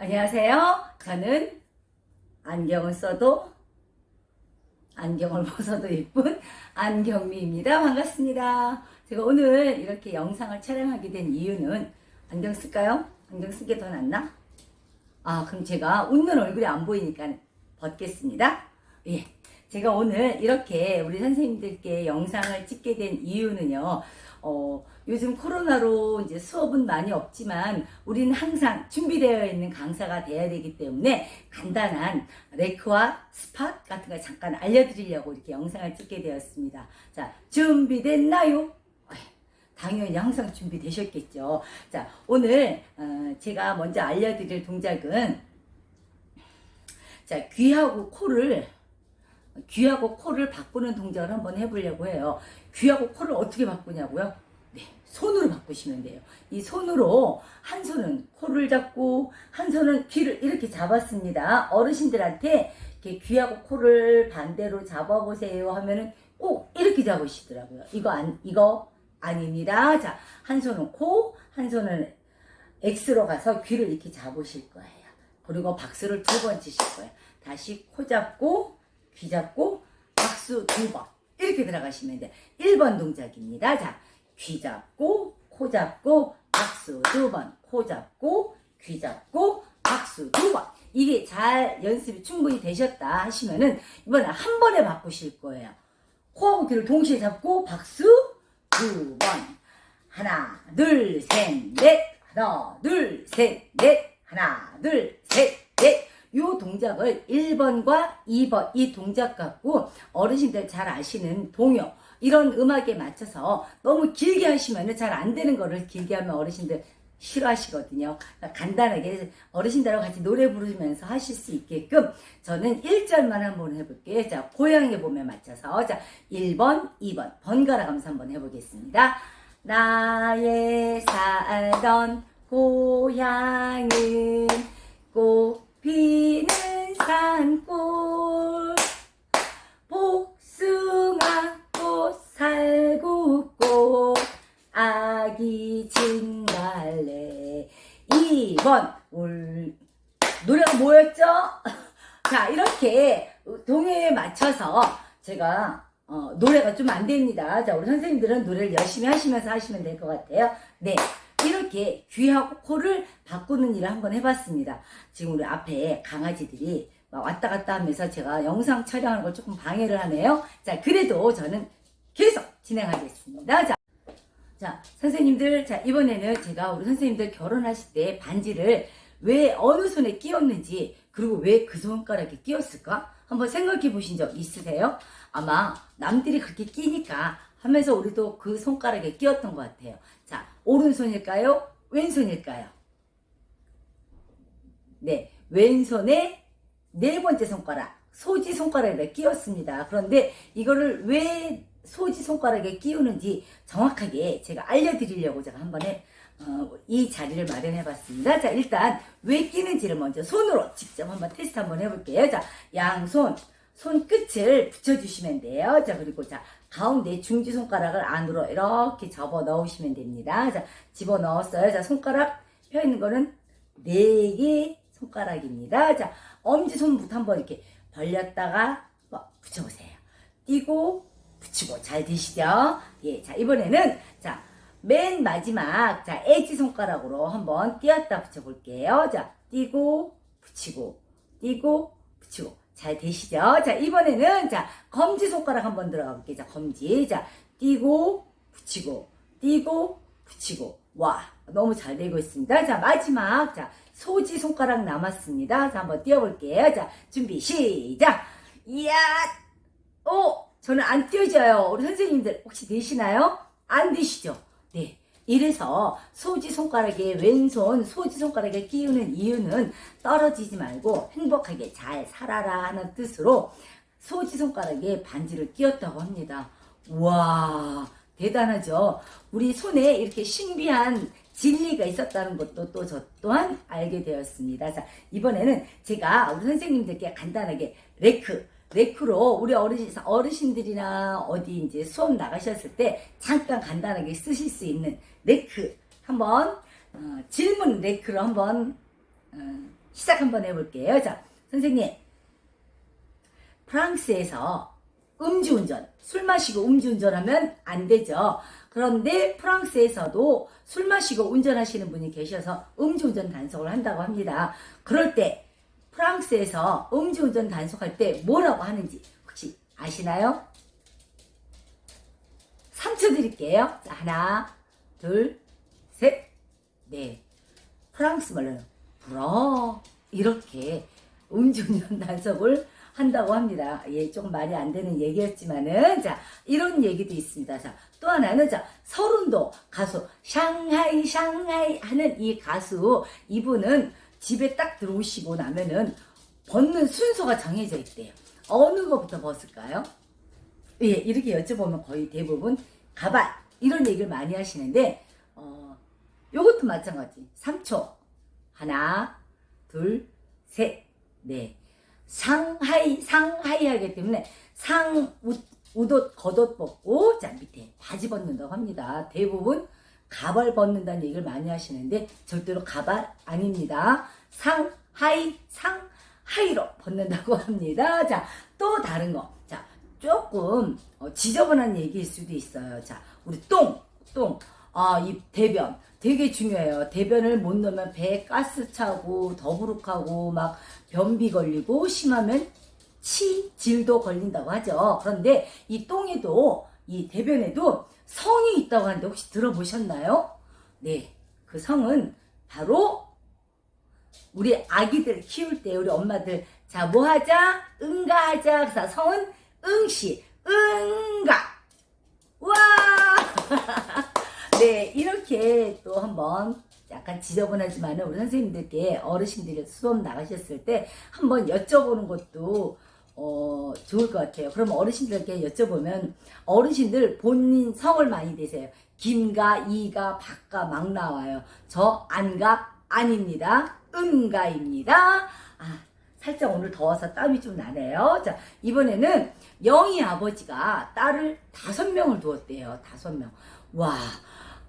안녕하세요. 저는 안경을 써도 안경을 벗어도 예쁜 안경미입니다. 반갑습니다. 제가 오늘 이렇게 영상을 촬영하게 된 이유는 안경 쓸까요? 안경 쓴게더 낫나? 아, 그럼 제가 웃는 얼굴이 안 보이니까 벗겠습니다. 예. 제가 오늘 이렇게 우리 선생님들께 영상을 찍게 된 이유는요, 어, 요즘 코로나로 이제 수업은 많이 없지만 우리는 항상 준비되어 있는 강사가 돼야 되기 때문에 간단한 레크와 스팟 같은 걸 잠깐 알려드리려고 이렇게 영상을 찍게 되었습니다. 자, 준비됐나요? 당연히 항상 준비되셨겠죠. 자, 오늘 어, 제가 먼저 알려드릴 동작은 자, 귀하고 코를 귀하고 코를 바꾸는 동작을 한번 해보려고 해요. 귀하고 코를 어떻게 바꾸냐고요? 네, 손으로 바꾸시면 돼요. 이 손으로 한 손은 코를 잡고 한 손은 귀를 이렇게 잡았습니다. 어르신들한테 이렇게 귀하고 코를 반대로 잡아보세요 하면은 꼭 이렇게 잡으시더라고요. 이거 안 이거 아닙니다. 자, 한 손은 코, 한 손은 X로 가서 귀를 이렇게 잡으실 거예요. 그리고 박수를 두 번 치실 거예요. 다시 코 잡고 귀 잡고 박수 두 번. 이렇게 들어가시면 돼요. 1번 동작입니다. 자, 귀 잡고 코 잡고 박수 두 번. 코 잡고 귀 잡고 박수 두 번. 이게 잘 연습이 충분히 되셨다 하시면은 이번에 한 번에 바꾸실 거예요. 코하고 귀를 동시에 잡고 박수 두 번. 하나, 둘, 셋, 넷. 하나, 둘, 셋, 넷. 하나, 둘, 셋, 넷. 요 동작을 1번과 2번 이 동작 갖고 어르신들 잘 아시는 동요 이런 음악에 맞춰서 너무 길게 하시면 잘 안 되는 거를 길게 하면 어르신들 싫어하시거든요. 그러니까 간단하게 어르신들하고 같이 노래 부르면서 하실 수 있게끔 저는 1절만 한번 해볼게요. 자, 고향에 보면 맞춰서 자, 1번, 2번 번갈아 가면서 한번 해보겠습니다. 나의 살던 고향은 꽃 피는 산골 복숭아 꽃 살구 꽃 아기 진달래 2번 울 노래가 뭐였죠? 자 이렇게 동요에 맞춰서 제가 어, 노래가 좀 안 됩니다. 자 우리 선생님들은 노래를 열심히 하시면서 하시면 될 것 같아요. 네 이렇게 귀하고 코를 바꾸는 일을 한번 해봤습니다. 지금 우리 앞에 강아지들이 막 왔다 갔다 하면서 제가 영상 촬영하는 걸 조금 방해를 하네요. 자, 그래도 저는 계속 진행하겠습니다. 자, 자, 선생님들, 자, 이번에는 제가 우리 선생님들 결혼하실 때 반지를 왜 어느 손에 끼웠는지, 그리고 왜 그 손가락에 끼웠을까? 한번 생각해 보신 적 있으세요? 아마 남들이 그렇게 끼니까 하면서 우리도 그 손가락에 끼웠던 것 같아요. 자, 오른손일까요? 왼손일까요? 네, 왼손에 네 번째 손가락, 소지 손가락에 끼웠습니다. 그런데 이거를 왜 소지 손가락에 끼우는지 정확하게 제가 알려드리려고 제가 한 번에 어, 이 자리를 마련해 봤습니다. 자, 일단 왜 끼는지를 먼저 손으로 직접 한번 테스트 한번 해볼게요. 자, 양손, 손끝을 붙여주시면 돼요. 자, 그리고 자, 가운데 중지 손가락을 안으로 이렇게 접어 넣으시면 됩니다. 자, 집어 넣었어요. 자, 손가락 펴 있는 거는 네 개 손가락입니다. 자, 엄지 손부터 한번 이렇게 벌렸다가 뭐 붙여보세요. 띄고 붙이고 잘 되시죠? 예, 자 이번에는 자 맨 마지막 자 엣지 손가락으로 한번 띄었다 붙여볼게요. 자 띄고 붙이고 띄고 붙이고 잘 되시죠? 자 이번에는 자 검지 손가락 한번 들어가 볼게요. 자 검지 자 띄고 붙이고 띄고 붙이고 와 너무 잘 되고 있습니다. 자 마지막 자 소지 손가락 남았습니다. 자 한번 띄워볼게요. 자 준비 시작. 이야 오 저는 안 띄워져요. 우리 선생님들 혹시 되시나요? 안 되시죠? 네. 이래서 소지 손가락에 왼손 소지 손가락에 끼우는 이유는 떨어지지 말고 행복하게 잘 살아라 하는 뜻으로 소지 손가락에 반지를 끼웠다고 합니다. 와 대단하죠. 우리 손에 이렇게 신비한 진리가 있었다는 것도 또 저 또한 알게 되었습니다. 자 이번에는 제가 우리 선생님들께 간단하게 레크 레크로 우리 어르신, 어르신들이나 어디 이제 수업 나가셨을 때 잠깐 간단하게 쓰실 수 있는 레크 한번 어, 질문 레크로 한번 어, 시작 한번 해볼게요. 자, 선생님. 프랑스에서 음주운전, 술 마시고 음주운전하면 안 되죠. 그런데 프랑스에서도 술 마시고 운전하시는 분이 계셔서 음주운전 단속을 한다고 합니다. 그럴 때 프랑스에서 음주운전 단속할 때 뭐라고 하는지 혹시 아시나요? 3초 드릴게요. 자, 하나, 둘, 셋, 넷. 프랑스 말로는 불어 이렇게 음주운전 단속을 한다고 합니다. 예, 조금 말이 안 되는 얘기였지만은 자 이런 얘기도 있습니다. 자또 하나는 자 서른도 가수 샹하이 샹하이 하는 이 가수 이분은 집에 딱 들어오시고 나면은 벗는 순서가 정해져 있대요. 어느 거부터 벗을까요? 예, 이렇게 여쭤보면 거의 대부분 가발 이런 얘기를 많이 하시는데 어 요것도 마찬가지. 3초. 하나, 둘, 셋, 넷. 상하이, 상하이 하기 때문에 상, 우, 우옷, 겉옷 벗고, 자, 밑에 바지 벗는다고 합니다. 대부분 가발 벗는다는 얘기를 많이 하시는데, 절대로 가발 아닙니다. 상, 하이, 상, 하이로 벗는다고 합니다. 자, 또 다른 거. 자, 조금 어, 지저분한 얘기일 수도 있어요. 자, 우리 똥, 똥. 아, 이 대변. 되게 중요해요. 대변을 못 넣으면 배에 가스 차고 더부룩하고 막 변비 걸리고 심하면 치 질도 걸린다고 하죠. 그런데 이 똥에도 이 대변에도 성이 있다고 하는데 혹시 들어보셨나요? 네. 그 성은 바로 우리 아기들 키울 때 우리 엄마들 자 뭐 하자 응가하자 그래서 성은 응시 응가 와 네, 이렇게 또 한번 약간 지저분하지만 우리 선생님들께 어르신들이 수업 나가셨을 때 한번 여쭤보는 것도 어, 좋을 것 같아요. 그럼 어르신들께 여쭤보면 어르신들 본인 성을 많이 대세요. 김가, 이가, 박가 막 나와요. 저 안가 아닙니다. 은가입니다. 아, 살짝 오늘 더워서 땀이 좀 나네요. 자, 이번에는 영희 아버지가 딸을 다섯 명을 두었대요. 다섯 명. 와,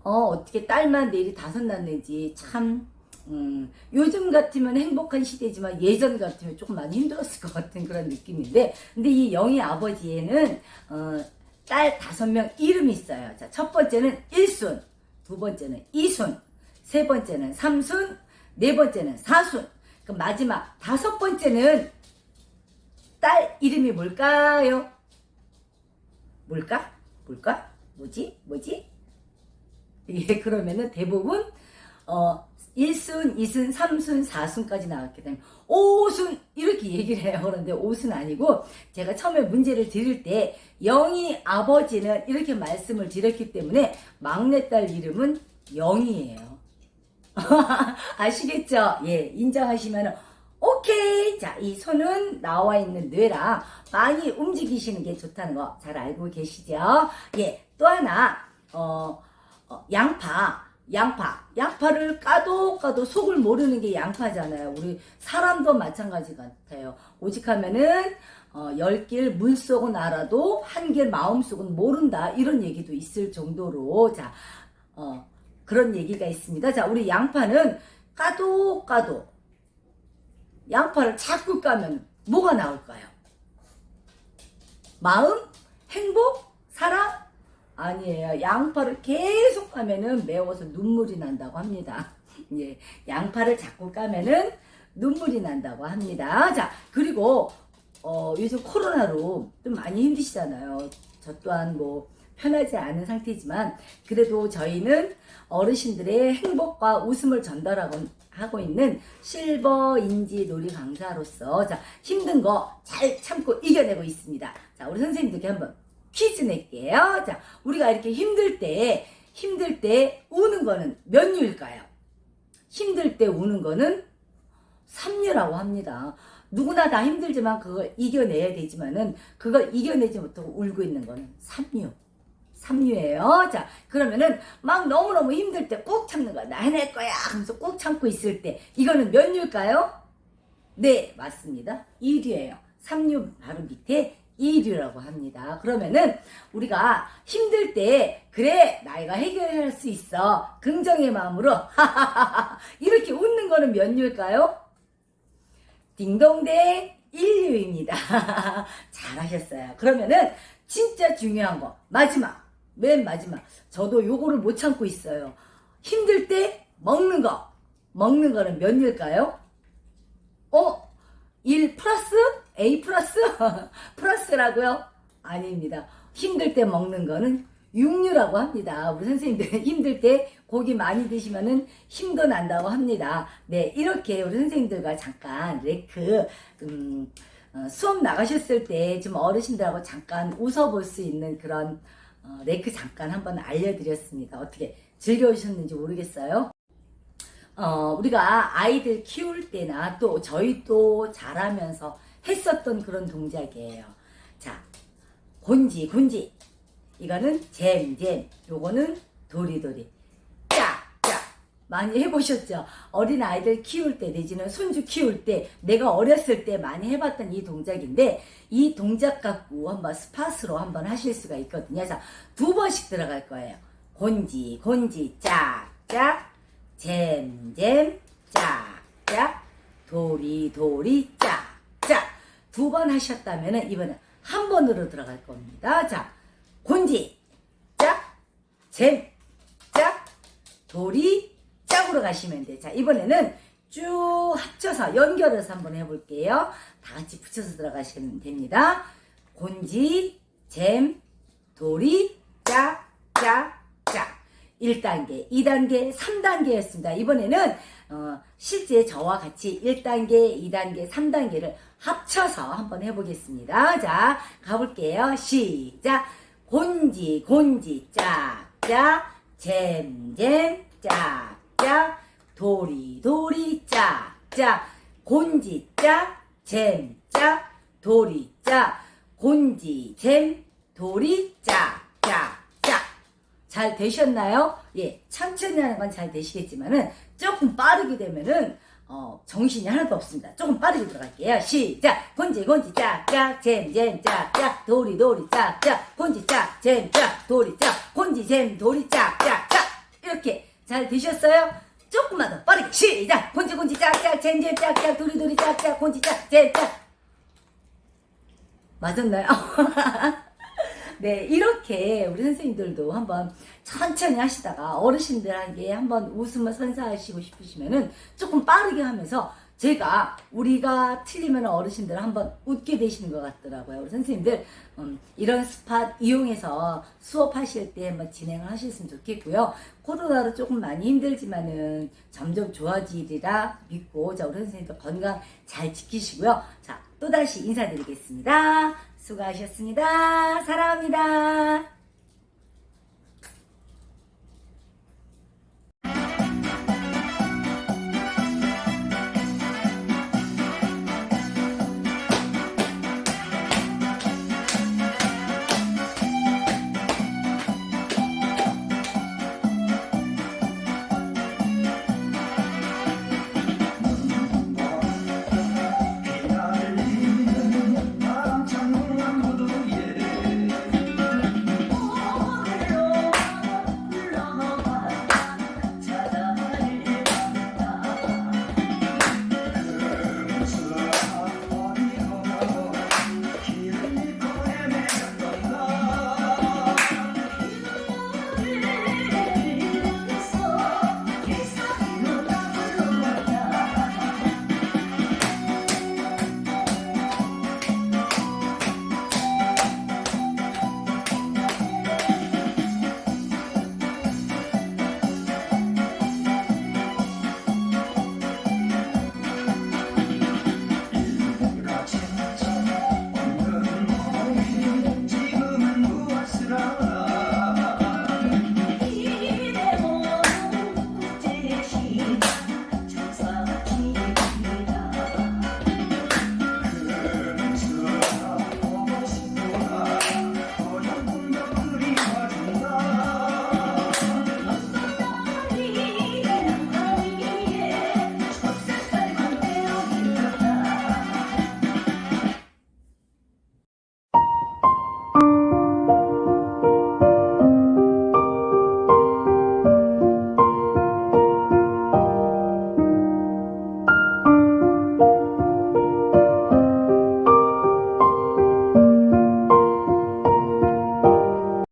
어, 어떻게 딸만 내일이 다섯 낳는지 참, 음, 요즘 같으면 행복한 시대지만 예전 같으면 조금 많이 힘들었을 것 같은 그런 느낌인데, 근데 이 영희 아버지에는, 어, 딸 다섯 명 이름이 있어요. 자, 첫 번째는 일순, 두 번째는 이순, 세 번째는 삼순, 네 번째는 사순, 그 마지막 다섯 번째는 딸 이름이 뭘까요? 뭘까? 뭘까? 뭐지? 뭐지? 예, 그러면은 대부분 어 1순, 2순, 3순, 4순까지 나왔기 때문에 5순 이렇게 얘기를 해요. 그런데 5순 아니고 제가 처음에 문제를 드릴 때 영희 아버지는 이렇게 말씀을 드렸기 때문에 막내딸 이름은 영희예요. 아시겠죠? 예, 인정하시면 오케이. 자, 이 손은 나와 있는 뇌라 많이 움직이시는 게 좋다는 거 잘 알고 계시죠? 예, 또 하나 어, 어, 양파. 양파. 양파를 까도 까도 속을 모르는 게 양파잖아요. 우리 사람도 마찬가지 같아요. 오직 하면은 어, 열길 물속은 알아도 한 길 마음속은 모른다. 이런 얘기도 있을 정도로 자, 어, 그런 얘기가 있습니다. 자, 우리 양파는 까도 까도 양파를 자꾸 까면 뭐가 나올까요? 마음? 행복? 사랑? 아니에요. 양파를 계속 까면은 매워서 눈물이 난다고 합니다. 예, 양파를 자꾸 까면은 눈물이 난다고 합니다. 자, 그리고 어, 요즘 코로나로 좀 많이 힘드시잖아요. 저 또한 뭐 편하지 않은 상태지만 그래도 저희는 어르신들의 행복과 웃음을 전달하고 하고 있는 실버 인지 놀이 강사로서 자 힘든 거 잘 참고 이겨내고 있습니다. 자 우리 선생님들께 한번 퀴즈 낼게요. 자 우리가 이렇게 힘들 때 힘들 때 우는 거는 몇 류일까요? 힘들 때 우는 거는 3류라고 합니다. 누구나 다 힘들지만 그걸 이겨내야 되지만은 그걸 이겨내지 못하고 울고 있는 거는 3류. 3류예요. 자, 그러면은 막 너무너무 힘들 때 꼭 참는 거야. 나 해낼 거야. 하면서 꼭 참고 있을 때 이거는 몇 류일까요? 네, 맞습니다. 2류예요. 3류 바로 밑에 2류라고 합니다. 그러면은 우리가 힘들 때 그래 나이가 해결할 수 있어 긍정의 마음으로 이렇게 웃는 거는 몇 류일까요? 딩동대 인류입니다. 잘하셨어요. 그러면은 진짜 중요한 거 마지막 맨 마지막 저도 요거를 못 참고 있어요. 힘들 때 먹는 거 먹는 거는 몇 일까요? 어? 1 플러스? A 플러스? 플러스라고요? 아닙니다. 힘들 때 먹는 거는 육류라고 합니다. 우리 선생님들 힘들 때 고기 많이 드시면은 힘도 난다고 합니다. 네, 이렇게 우리 선생님들과 잠깐 레크 음, 어, 수업 나가셨을 때 좀 어르신들하고 잠깐 웃어볼 수 있는 그런 어, 레크 잠깐 한번 알려드렸습니다. 어떻게 즐겨오셨는지 모르겠어요. 어, 우리가 아이들 키울 때나 또 저희 또 자라면서 했었던 그런 동작이에요. 자, 곤지, 곤지. 이거는 잼, 잼. 요거는 도리도리. 많이 해보셨죠? 어린 아이들 키울 때, 내지는 손주 키울 때, 내가 어렸을 때 많이 해봤던 이 동작인데, 이 동작 갖고 한번 스팟으로 한번 하실 수가 있거든요. 자, 두 번씩 들어갈 거예요. 곤지, 곤지, 짜, 짜. 잼잼 짜짜 도리도리 짜짜 두번 하셨다면은 이번엔 한 번으로 들어갈 겁니다. 자 곤지 짜잼짜 도리 짝으로 가시면 돼. 자 이번에는 쭉 합쳐서 연결해서 한번 해볼게요. 다 같이 붙여서 들어가시면 됩니다. 곤지 잼 도리 짜짜짜 1단계, 2단계, 3단계였습니다. 이번에는 어, 실제 저와 같이 1단계, 2단계, 3단계를 합쳐서 한번 해보겠습니다. 자, 가볼게요. 시작. 곤지, 곤지, 짝 짝, 잼 잼, 짝 짝, 도리, 도리, 짝짝, 곤지, 짝, 잼, 짝, 도리, 짝, 곤지, 잼, 도리, 짝, 짝, 짝. 잘 되셨나요? 예, 천천히 하는 건 잘 되시겠지만은 조금 빠르게 되면은 어, 정신이 하나도 없습니다. 조금 빠르게 들어갈게요. 시작! 곤지, 곤지, 짝 짝, 잼, 잼, 짝 짝, 도리, 도리, 짝 짝, 곤지, 짝, 잼, 짝, 도리, 짝, 곤지, 잼, 도리, 짝 짝, 짝! 이렇게 잘 되셨어요? 조금만 더 빠르게 시작! 곤지, 곤지, 짝짝, 잼, 잼, 짝짝, 도리, 도리, 짝짝, 곤지, 짝, 잼, 짝! 맞았나요? 네, 이렇게 우리 선생님들도 한번 천천히 하시다가 어르신들에게 한번 웃음을 선사하시고 싶으시면은 조금 빠르게 하면서 제가 우리가 틀리면 어르신들 한번 웃게 되시는 것 같더라고요. 우리 선생님들 음, 이런 스팟 이용해서 수업하실 때 한번 진행을 하셨으면 좋겠고요. 코로나로 조금 많이 힘들지만은 점점 좋아지리라 믿고 자 우리 선생님들 건강 잘 지키시고요. 자 또다시 인사드리겠습니다. 수고하셨습니다. 사랑합니다.